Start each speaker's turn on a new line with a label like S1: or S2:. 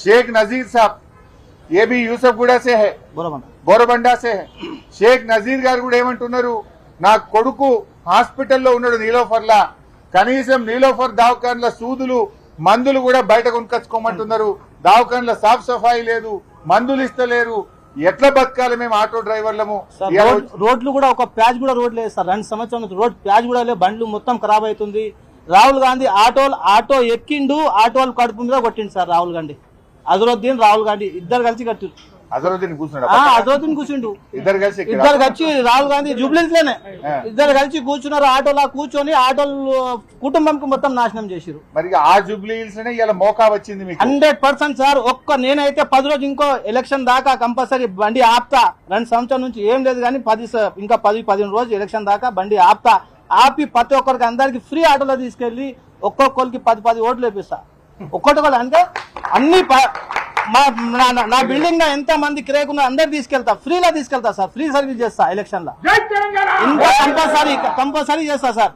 S1: शेख नजीर साहब ये भी యూసఫ్గూడ से है
S2: బోరబండ
S1: బోరబండా సే హై. షేక్ నజీర్ గారు కూడా ఏమంటున్నారు నా కొడుకు హాస్పిటల్లో ఉన్నాడు నీలోఫర్లా కనీసం నీలోఫర్ దవాఖాన్ల సూదులు మందులు కూడా బయట కొనుకొచ్చుకోమంటున్నారు దవాఖాన్ల సాఫ్ సఫాయి లేదు మందులు ఇస్తలేరు ఎట్లా బతకాలి మేము ఆటో డ్రైవర్లము
S2: సార్
S1: ఇవాళ
S2: రోడ్- రోడ్లు కూడా ఒక ప్యాచ్ కూడా రోడ్ లేదు సార్ రెండు సంవత్సరాల నుంచి రోడ్ ప్యాచ్ కూడా లేదు బండ్లు మొత్తం ఖరాబ్ అవుతుంది రాహుల్ గాంధీ ఆటో ఆటో ఎక్కిండు ఆటోలు కడుపు మీద కొట్టిండు సార్ రాహుల్ గాంధీ అజరుద్దీన్ రాహుల్ గాంధీ ఇద్దరు కలిసి కట్టిరు.
S1: అజరుద్దీన్ కూర్చున్నాడు?
S2: ఆ, అజరుద్దీన్ కూర్చుండు.
S1: ఇద్దరు కలిసి?
S2: ఇద్దరు కలిసి రాహుల్ గాంధీ
S1: జూబ్లీస్లోనే.
S2: ఇద్దరు కలిసి కూర్చున్నారు ఆటోలా కూర్చొని ఆటోలు కుటుంబంకి మొత్తం నాశనం చేసిరు.
S1: మరి ఆ జూబ్లీ హిల్స్ నే ఇలా మోకా వచ్చింది మీకు.
S2: హండ్రెడ్ పర్సెంట్ సార్ ఒక్క నేనైతే పది రోజు ఇంకో ఎలక్షన్ దాకా కంపల్సరీ బండి ఆపుతా. రెండు సంవత్సరాల నుంచి ఏం లేదు కానీ పది ఇంకా పది పదిహేను రోజు ఎలక్షన్ దాకా బండి ఆపుతా. ఆపి ప్రతి ఒక్కరికి అందరికి ఫ్రీ ఆటోలో తీసుకెళ్ళి ఒక్కొక్కరికి పది పది ఓట్లు వేపిస్తా. ఒక్కొక్కరు అంటే అన్ని నా బిల్డింగ్లో ఎంత మంది కిరాయికున్నా అందరు తీసుకెళ్తా. ఫ్రీలో తీసుకెళ్తా సార్. ఫ్రీ సర్వీస్ చేస్తా ఎలక్షన్లో. ఇంకా కంపల్సరీ కంపల్సరీ చేస్తా సార్.